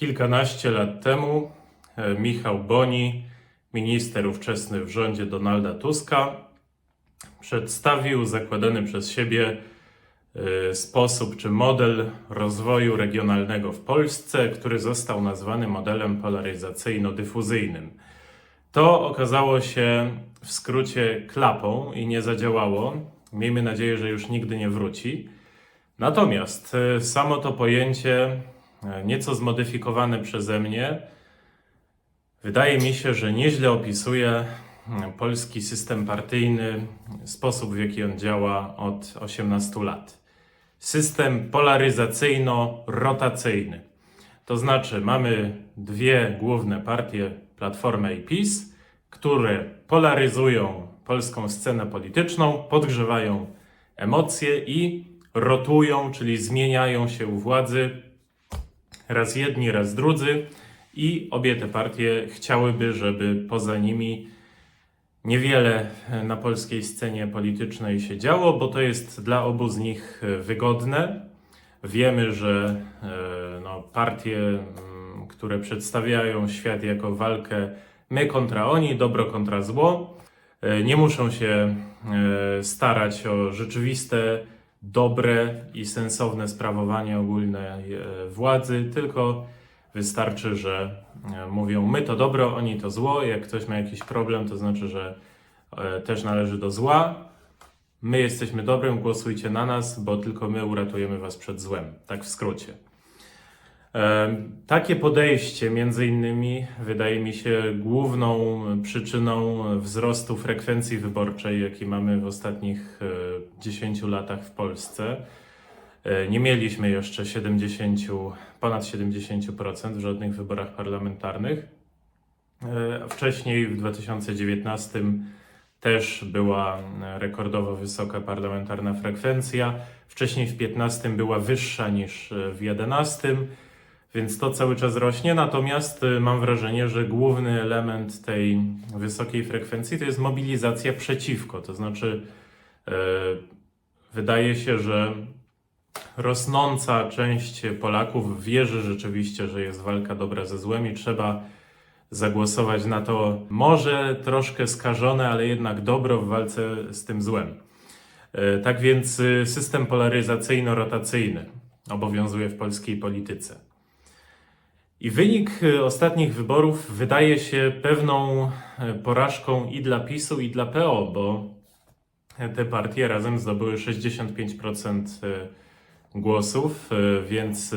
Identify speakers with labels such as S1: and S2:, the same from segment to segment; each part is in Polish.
S1: Kilkanaście lat temu e, Michał Boni, minister ówczesny w rządzie Donalda Tuska, przedstawił zakładany przez siebie e, sposób czy model rozwoju regionalnego w Polsce, który został nazwany modelem polaryzacyjno-dyfuzyjnym. To okazało się w skrócie klapą i nie zadziałało. Miejmy nadzieję, że już nigdy nie wróci. Natomiast e, samo to pojęcie, nieco zmodyfikowane przeze mnie, wydaje mi się, że nieźle opisuje mm, polski system partyjny, sposób w jaki on działa od 18 lat. System polaryzacyjno-rotacyjny. To znaczy, mamy dwie główne partie, Platformę i PiS, które polaryzują polską scenę polityczną, podgrzewają emocje i rotują, czyli zmieniają się u władzy raz jedni, raz drudzy i obie te partie chciałyby, żeby poza nimi niewiele na polskiej scenie politycznej się działo, bo to jest dla obu z nich e, wygodne. Wiemy, że e, no, partie, mm, które przedstawiają świat jako walkę my kontra oni, dobro kontra zło, e, nie muszą się starać o rzeczywiste, dobre i sensowne sprawowanie ogólnej e, władzy, tylko wystarczy, że e, mówią my to dobro, oni to zło. Jak ktoś ma jakiś problem, to znaczy, że e, też należy do zła. My jesteśmy dobrem, głosujcie na nas, bo tylko my uratujemy was przed złem. Tak w skrócie. E, Takie podejście, między innymi, wydaje mi się główną przyczyną wzrostu frekwencji wyborczej, jaki mamy w ostatnich e, 10 latach w Polsce. E, Nie mieliśmy jeszcze 70, ponad 70% w żadnych wyborach parlamentarnych. E, Wcześniej w 2019 też była e, rekordowo wysoka parlamentarna frekwencja. Wcześniej w 15 była wyższa niż e, w 11, więc to cały czas rośnie. Natomiast e, mam wrażenie, że główny element tej wysokiej frekwencji to jest mobilizacja przeciwko. To znaczy, e, wydaje się, że rosnąca część Polaków wierzy rzeczywiście, że jest walka dobra ze złem i trzeba zagłosować na to może troszkę skażone, ale jednak dobro w walce z tym złem. E, Tak więc y, system polaryzacyjno-rotacyjny obowiązuje w polskiej polityce. I wynik y, ostatnich wyborów wydaje się pewną e, porażką i dla PiSu, i dla PO, bo te partie razem zdobyły 65% e, głosów, e, więc e,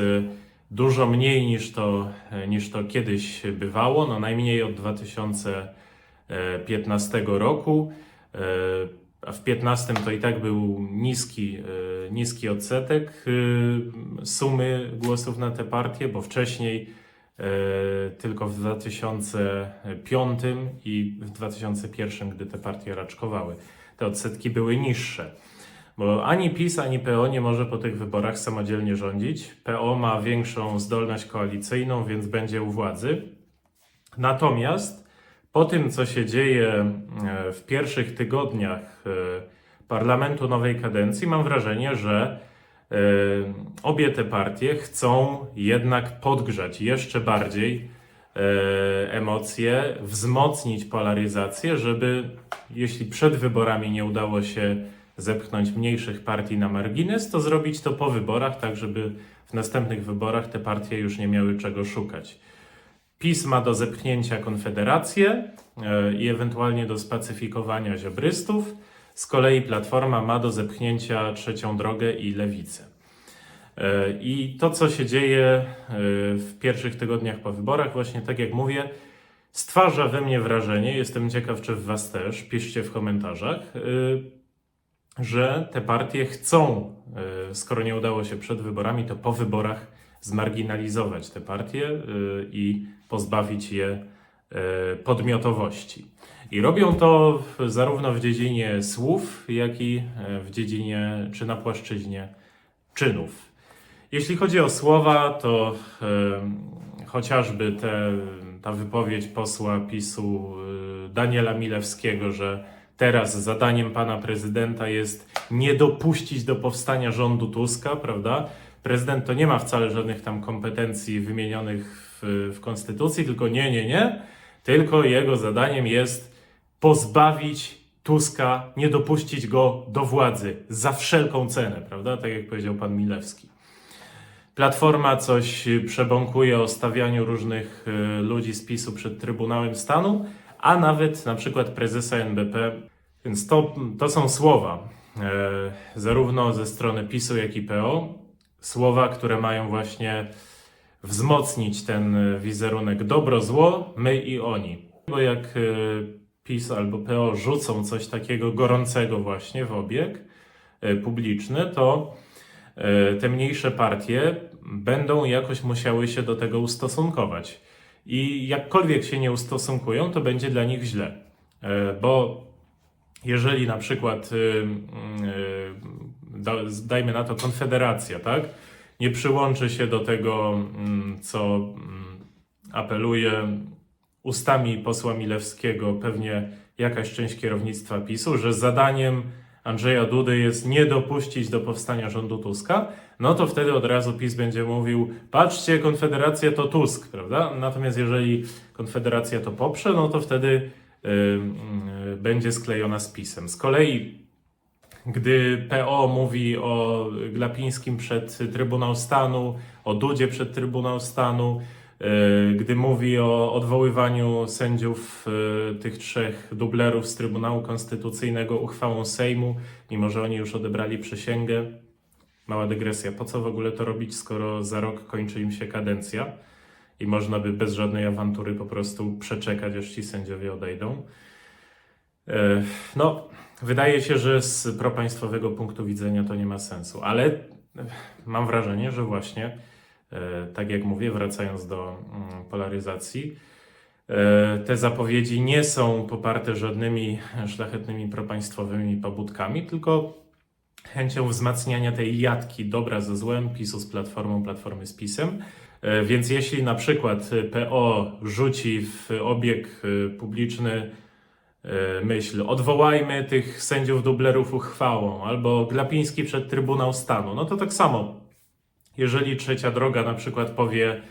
S1: dużo mniej niż to, e, niż to kiedyś bywało, no najmniej od 2015 roku. E, A w 2015 to i tak był niski, e, niski odsetek e, sumy głosów na te partie, bo wcześniej e, tylko w 2005 i w 2001, gdy te partie raczkowały, te odsetki były niższe. Bo ani PiS, ani PO nie może po tych wyborach samodzielnie rządzić. PO ma większą zdolność koalicyjną, więc będzie u władzy. Natomiast po tym, co się dzieje e, w pierwszych tygodniach e, parlamentu nowej kadencji, mam wrażenie, że e, obie te partie chcą jednak podgrzać jeszcze bardziej e, emocje, wzmocnić polaryzację, żeby jeśli przed wyborami nie udało się zepchnąć mniejszych partii na margines, to zrobić to po wyborach, tak żeby w następnych wyborach te partie już nie miały czego szukać. PiS ma do zepchnięcia Konfederację e, i ewentualnie do spacyfikowania ziobrystów. Z kolei Platforma ma do zepchnięcia Trzecią Drogę i Lewicę. E, I to, co się dzieje e, w pierwszych tygodniach po wyborach, właśnie tak jak mówię, stwarza we mnie wrażenie, jestem ciekaw, czy w Was też, piszcie w komentarzach, e, że te partie chcą, skoro nie udało się przed wyborami, to po wyborach zmarginalizować te partie i pozbawić je podmiotowości. I robią to zarówno w dziedzinie słów, jak i e, w dziedzinie czy na płaszczyźnie czynów. Jeśli chodzi o słowa, to e, chociażby te, ta wypowiedź posła PiSu e, Daniela Milewskiego, że teraz zadaniem pana prezydenta jest nie dopuścić do powstania rządu Tuska, prawda? Prezydent to nie ma wcale żadnych tam kompetencji wymienionych w, w konstytucji, tylko nie, nie, nie. Tylko jego zadaniem jest pozbawić Tuska, nie dopuścić go do władzy za wszelką cenę, prawda? Tak jak powiedział pan Milewski. Platforma coś przebąkuje o stawianiu różnych y, ludzi z PiSu przed Trybunałem Stanu, a nawet na przykład prezesa NBP. Więc to, to są słowa, e, zarówno ze strony PiSu, jak i PO. Słowa, które mają właśnie wzmocnić ten e, wizerunek dobro-zło, my i oni. Bo jak e, PiS albo PO rzucą coś takiego gorącego właśnie w obieg e, publiczny, to te mniejsze partie będą jakoś musiały się do tego ustosunkować. I jakkolwiek się nie ustosunkują, to będzie dla nich źle. Bo jeżeli na przykład, da- dajmy na to, Konfederacja, tak, nie przyłączy się do tego, mm, co mm, apeluje ustami posła Milewskiego, pewnie jakaś część kierownictwa PiSu, że zadaniem Andrzeja Dudy jest nie dopuścić do powstania rządu Tuska, no to wtedy od razu PiS będzie mówił, patrzcie, Konfederacja to Tusk, prawda? Natomiast jeżeli Konfederacja to poprze, no to wtedy y, y, będzie sklejona z PiSem. Z kolei gdy PO mówi o Glapińskim przed Trybunał Stanu, o Dudzie przed Trybunał Stanu, y, gdy mówi o odwoływaniu sędziów y, tych trzech dublerów z Trybunału Konstytucyjnego uchwałą Sejmu, mimo że oni już odebrali przysięgę. Mała dygresja. Po co w ogóle to robić, skoro za rok kończy im się kadencja i można by bez żadnej awantury po prostu przeczekać, aż ci sędziowie odejdą? E, No, wydaje się, że z propaństwowego punktu widzenia to nie ma sensu, ale e, mam wrażenie, że właśnie, e, tak jak mówię, wracając do mm, polaryzacji, e, te zapowiedzi nie są poparte żadnymi szlachetnymi propaństwowymi pobudkami, tylko chęcią wzmacniania tej jatki dobra ze złem, PiSu z Platformą, Platformy z PiSem. Więc jeśli na przykład PO rzuci w obieg publiczny myśl, odwołajmy tych sędziów dublerów uchwałą, albo Glapiński przed Trybunał Stanu, no to tak samo, jeżeli trzecia droga na przykład powie,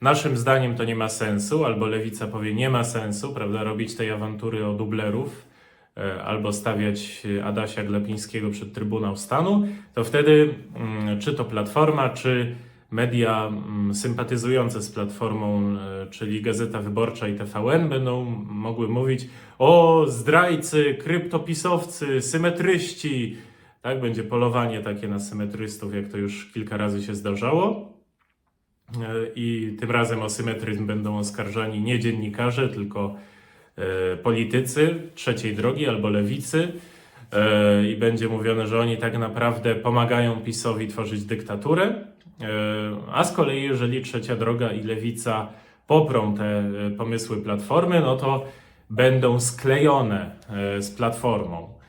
S1: naszym zdaniem to nie ma sensu, albo lewica powie, nie ma sensu, prawda, robić tej awantury o dublerów, e, albo stawiać e, Adasia Glapińskiego przed Trybunał Stanu, to wtedy mm, czy to Platforma, czy media mm, sympatyzujące z Platformą, e, czyli Gazeta Wyborcza i TVN będą mogły mówić o zdrajcy, kryptopisowcy, symetryści. Tak, będzie polowanie takie na symetrystów, jak to już kilka razy się zdarzało. E, I tym razem o symetryzm będą oskarżani nie dziennikarze, tylko e, politycy trzeciej drogi albo lewicy. I będzie mówione, że oni tak naprawdę pomagają PiSowi tworzyć dyktaturę. E, A z kolei, jeżeli trzecia droga i lewica poprą te e, pomysły platformy, no to będą sklejone e, z platformą.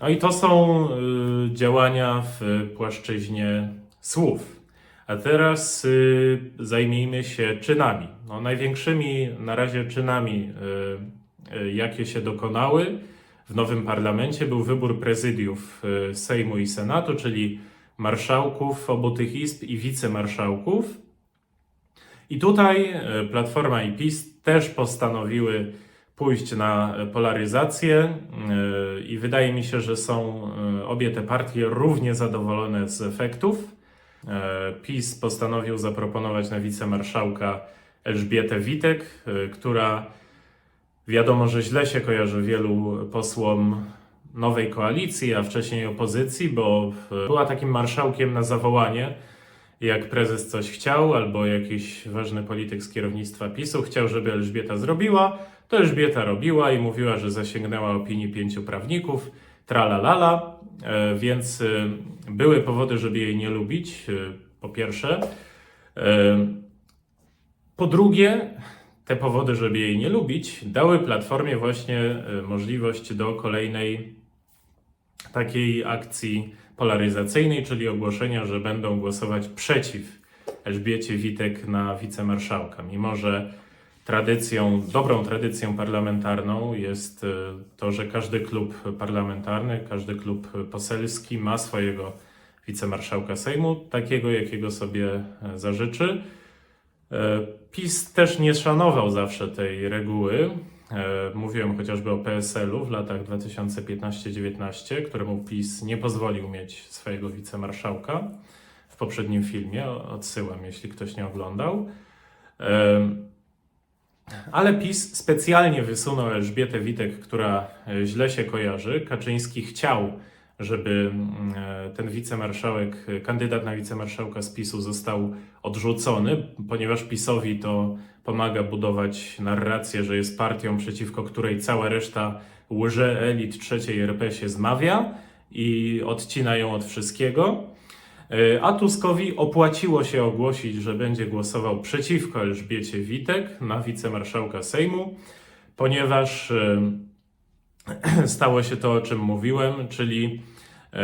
S1: No i to są działania w płaszczyźnie słów. A teraz zajmijmy się czynami. No, największymi na razie czynami, jakie się dokonały w nowym parlamencie, był wybór prezydiów Sejmu i Senatu, czyli marszałków obu tych izb i wicemarszałków. I tutaj y, Platforma i PiS też postanowiły pójść na polaryzację y, i wydaje mi się, że są y, obie te partie równie zadowolone z efektów. E, PiS postanowił zaproponować na wicemarszałka Elżbietę Witek, e, która wiadomo, że źle się kojarzy wielu posłom nowej koalicji, a wcześniej opozycji, bo e, była takim marszałkiem na zawołanie. Jak prezes coś chciał, albo jakiś ważny polityk z kierownictwa PiSu chciał, żeby Elżbieta zrobiła, to Elżbieta robiła i mówiła, że zasięgnęła opinii pięciu prawników, tralalala, e, więc e, były powody, żeby jej nie lubić, po pierwsze. Po drugie, te powody, żeby jej nie lubić, dały Platformie właśnie możliwość do kolejnej takiej akcji polaryzacyjnej, czyli ogłoszenia, że będą głosować przeciw Elżbiecie Witek na wicemarszałka, mimo że tradycją, dobrą tradycją parlamentarną jest e, to, że każdy klub parlamentarny, każdy klub poselski ma swojego wicemarszałka Sejmu, takiego jakiego sobie e, zażyczy. E, PiS też nie szanował zawsze tej reguły. E, Mówiłem chociażby o PSL-u w latach 2015-19, któremu PiS nie pozwolił mieć swojego wicemarszałka w poprzednim filmie. Odsyłam, jeśli ktoś nie oglądał. E, Ale PiS specjalnie wysunął Elżbietę Witek, która e, źle się kojarzy. Kaczyński chciał, żeby mm, ten wicemarszałek, kandydat na wicemarszałka z PiSu został odrzucony, ponieważ PiSowi to pomaga budować narrację, że jest partią, przeciwko której cała reszta łże elit trzeciej RP się zmawia i odcina ją od wszystkiego. E, A Tuskowi opłaciło się ogłosić, że będzie głosował przeciwko Elżbiecie Witek na wicemarszałka Sejmu, ponieważ e, stało się to, o czym mówiłem, czyli e,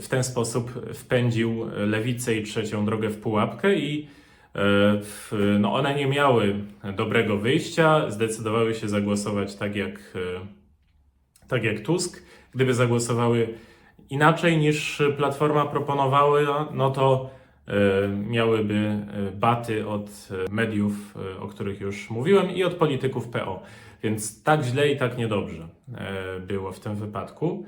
S1: w ten sposób wpędził lewicę i trzecią drogę w pułapkę i no one nie miały dobrego wyjścia, zdecydowały się zagłosować tak jak, e, tak jak Tusk. Gdyby zagłosowały inaczej niż Platforma proponowała, no to e, miałyby e, baty od e, mediów, e, o których już mówiłem, i od polityków PO. Więc tak źle i tak niedobrze e, było w tym wypadku.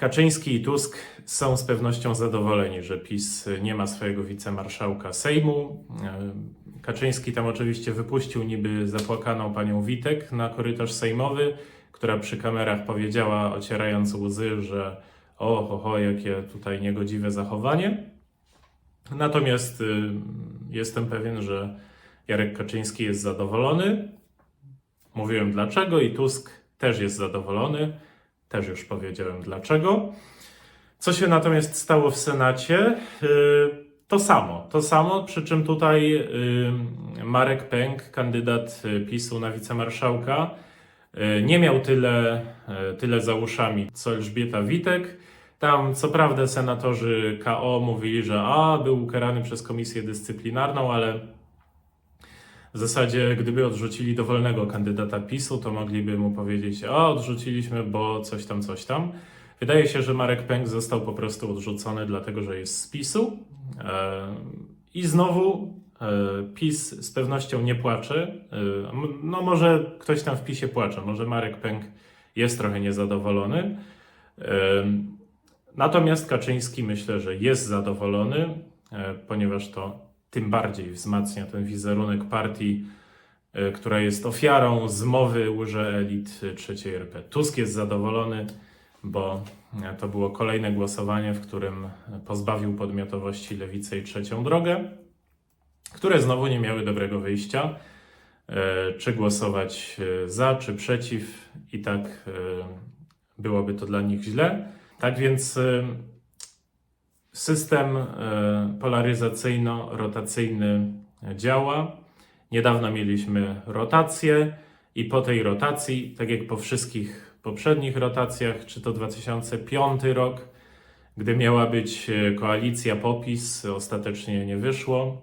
S1: Kaczyński i Tusk są z pewnością zadowoleni, że PiS nie ma swojego wicemarszałka Sejmu. E, Kaczyński tam oczywiście wypuścił niby zapłakaną panią Witek na korytarz sejmowy, która przy kamerach powiedziała, ocierając łzy, że o, ho, ho, jakie tutaj niegodziwe zachowanie. Natomiast y, jestem pewien, że Jarek Kaczyński jest zadowolony. Mówiłem dlaczego i Tusk też jest zadowolony. Też już powiedziałem dlaczego. Co się natomiast stało w Senacie? Y, To samo. To samo, przy czym tutaj y, Marek Pęk, kandydat y, PiSu na wicemarszałka, nie miał tyle, tyle za uszami co Elżbieta Witek. Tam co prawda senatorzy KO mówili, że a, był ukarany przez komisję dyscyplinarną, ale w zasadzie, gdyby odrzucili dowolnego kandydata PiSu, to mogliby mu powiedzieć, a odrzuciliśmy, bo coś tam, coś tam. Wydaje się, że Marek Pęk został po prostu odrzucony, dlatego że jest z PiSu. E, I znowu e, PiS z pewnością nie płacze. E, No może ktoś tam w PiSie płacze, może Marek Pęk jest trochę niezadowolony. Natomiast Kaczyński myślę, że jest zadowolony, ponieważ to tym bardziej wzmacnia ten wizerunek partii, e, która jest ofiarą zmowy łże elit trzeciej RP. Tusk jest zadowolony, bo e, to było kolejne głosowanie, w którym pozbawił podmiotowości lewicę i trzecią drogę, które znowu nie miały dobrego wyjścia. E, Czy głosować za, czy przeciw, i tak byłoby to dla nich źle. Tak więc system y, polaryzacyjno-rotacyjny działa. Niedawno mieliśmy rotację i po tej rotacji, tak jak po wszystkich poprzednich rotacjach, czy to 2005 rok, gdy miała być y, koalicja popis, ostatecznie nie wyszło,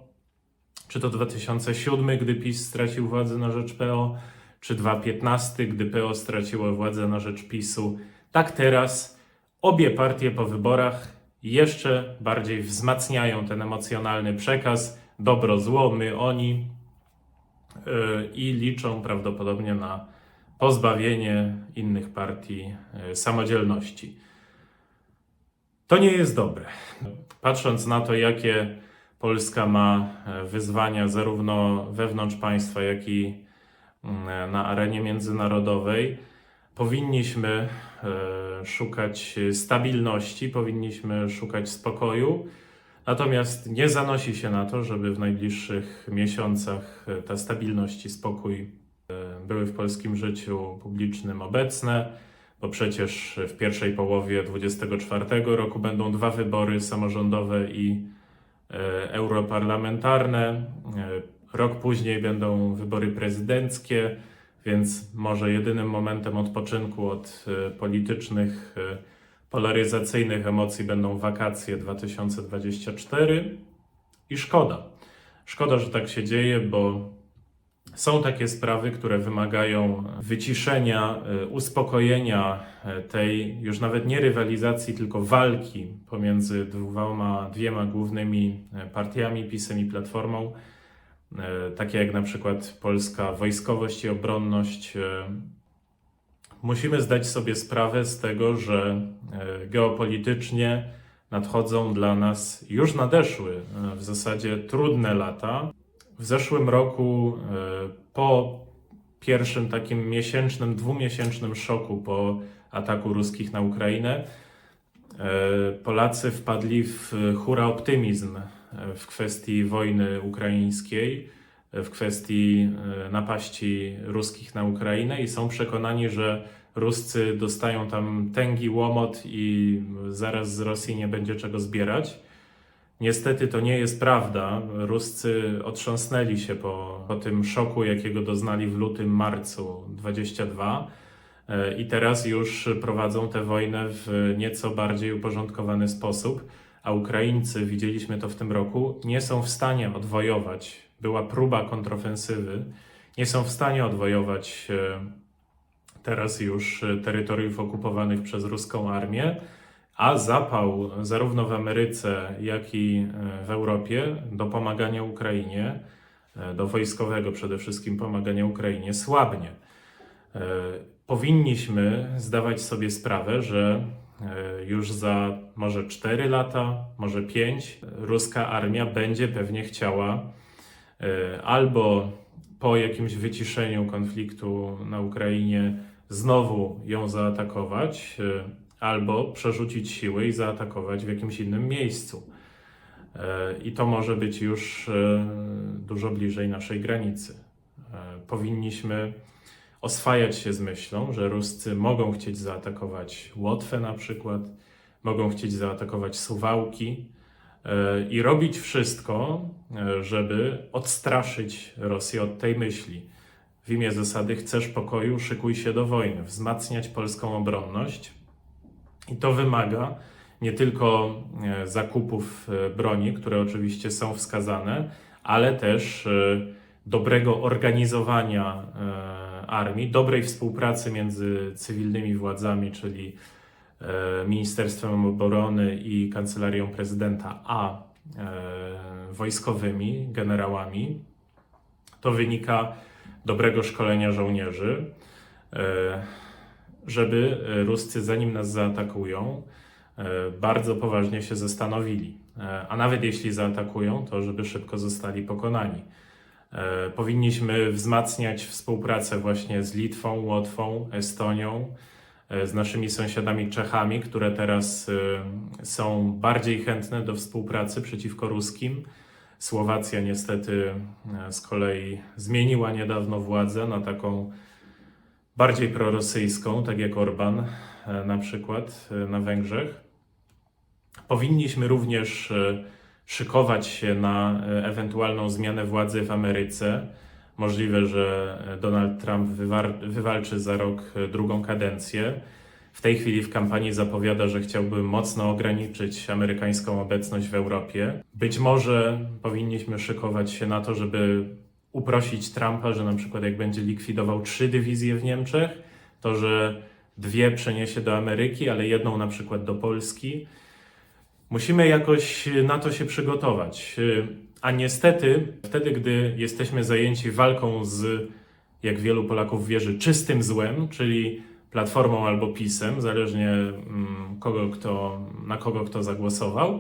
S1: czy to 2007, gdy PiS stracił władzę na rzecz PO, czy 2015, gdy PO straciło władzę na rzecz PiSu, tak teraz obie partie po wyborach jeszcze bardziej wzmacniają ten emocjonalny przekaz dobro, zło, my, oni yy, i liczą prawdopodobnie na pozbawienie innych partii yy, samodzielności. To nie jest dobre. Patrząc na to, jakie Polska ma e, wyzwania zarówno wewnątrz państwa, jak i na arenie międzynarodowej, powinniśmy e, szukać stabilności, powinniśmy szukać spokoju. Natomiast nie zanosi się na to, żeby w najbliższych miesiącach e, ta stabilność i spokój e, były w polskim życiu publicznym obecne, bo przecież w pierwszej połowie 2024 roku będą dwa wybory samorządowe i europarlamentarne. Rok później będą wybory prezydenckie, więc może jedynym momentem odpoczynku od e, politycznych, e, polaryzacyjnych emocji będą wakacje 2024 i szkoda. Szkoda, że tak się dzieje, bo są takie sprawy, które wymagają wyciszenia, e, uspokojenia tej już nawet nie rywalizacji, tylko walki pomiędzy dwoma, dwiema głównymi partiami, PiSem i Platformą. E, takie jak na przykład polska wojskowość i obronność. e, Musimy zdać sobie sprawę z tego, że e, geopolitycznie nadchodzą dla nas, już nadeszły w zasadzie trudne lata. W zeszłym roku, po pierwszym takim miesięcznym, dwumiesięcznym szoku po ataku ruskich na Ukrainę, Polacy wpadli w hura optymizm w kwestii wojny ukraińskiej, w kwestii e, napaści ruskich na Ukrainę i są przekonani, że Ruscy dostają tam tęgi łomot i zaraz z Rosji nie będzie czego zbierać. Niestety to nie jest prawda. Ruscy otrząsnęli się po, po tym szoku, jakiego doznali w lutym, marcu 22 e, i teraz już prowadzą tę wojnę w nieco bardziej uporządkowany sposób, a Ukraińcy, widzieliśmy to w tym roku, nie są w stanie odwojować. Była próba kontrofensywy, nie są w stanie odwojować e, teraz już e, terytoriów okupowanych przez ruską armię, a zapał zarówno w Ameryce, jak i e, w Europie do pomagania Ukrainie, do wojskowego przede wszystkim pomagania Ukrainie, słabnie. Powinniśmy zdawać sobie sprawę, że już za może 4 lata, może 5, ruska armia będzie pewnie chciała e, albo po jakimś wyciszeniu konfliktu na Ukrainie znowu ją zaatakować, e, albo przerzucić siły i zaatakować w jakimś innym miejscu. E, I to może być już e, dużo bliżej naszej granicy. E, Powinniśmy oswajać się z myślą, że Ruscy mogą chcieć zaatakować Łotwę na przykład, mogą chcieć zaatakować Suwałki e, i robić wszystko, e, żeby odstraszyć Rosję od tej myśli. W imię zasady chcesz pokoju, szykuj się do wojny, wzmacniać polską obronność. I to wymaga nie tylko e, zakupów broni, które oczywiście są wskazane, ale też dobrego organizowania armii, dobrej współpracy między cywilnymi władzami, czyli e, Ministerstwem Obrony i Kancelarią Prezydenta, a e, wojskowymi generałami. To wynika dobrego szkolenia żołnierzy, e, żeby Ruscy, zanim nas zaatakują, bardzo poważnie się zastanowili. A nawet jeśli zaatakują, to żeby szybko zostali pokonani. E, Powinniśmy wzmacniać współpracę właśnie z Litwą, Łotwą, Estonią, e, z naszymi sąsiadami Czechami, które teraz e, są bardziej chętne do współpracy przeciwko ruskim. Słowacja niestety z kolei zmieniła niedawno władzę na taką bardziej prorosyjską, tak jak Orban na przykład na Węgrzech. Powinniśmy również szykować się na e, ewentualną zmianę władzy w Ameryce. Możliwe, że e, Donald Trump wywalczy za rok e, drugą kadencję. W tej chwili w kampanii zapowiada, że chciałby mocno ograniczyć amerykańską obecność w Europie. Być może powinniśmy szykować się na to, żeby uprosić Trumpa, że na przykład jak będzie likwidował trzy dywizje w Niemczech, to że dwie przeniesie do Ameryki, ale jedną na przykład do Polski. Musimy jakoś na to się przygotować. A niestety, wtedy, gdy jesteśmy zajęci walką z, jak wielu Polaków wierzy, czystym złem, czyli Platformą albo PiSem, zależnie mm, kogo kto, na kogo kto zagłosował,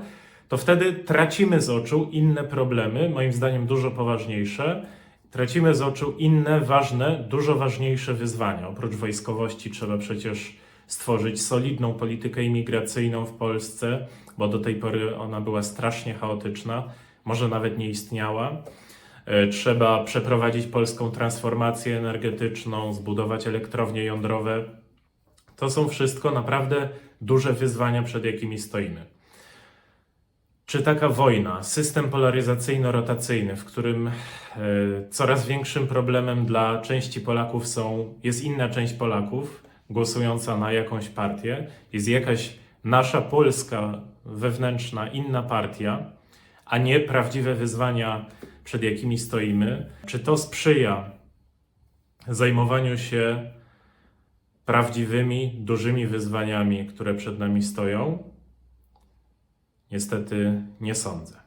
S1: to wtedy tracimy z oczu inne problemy, moim zdaniem dużo poważniejsze. Tracimy z oczu inne, ważne, dużo ważniejsze wyzwania. Oprócz wojskowości trzeba przecież stworzyć solidną politykę imigracyjną w Polsce, bo do tej pory ona była strasznie chaotyczna, może nawet nie istniała. E, Trzeba przeprowadzić polską transformację energetyczną, zbudować elektrownie jądrowe. To są wszystko naprawdę duże wyzwania, przed jakimi stoimy. Czy taka wojna, system polaryzacyjno-rotacyjny, w którym e, coraz większym problemem dla części Polaków są, jest inna część Polaków głosująca na jakąś partię, jest jakaś nasza polska wewnętrzna inna partia, a nie prawdziwe wyzwania, przed jakimi stoimy, czy to sprzyja zajmowaniu się prawdziwymi, dużymi wyzwaniami, które przed nami stoją? Niestety nie sądzę.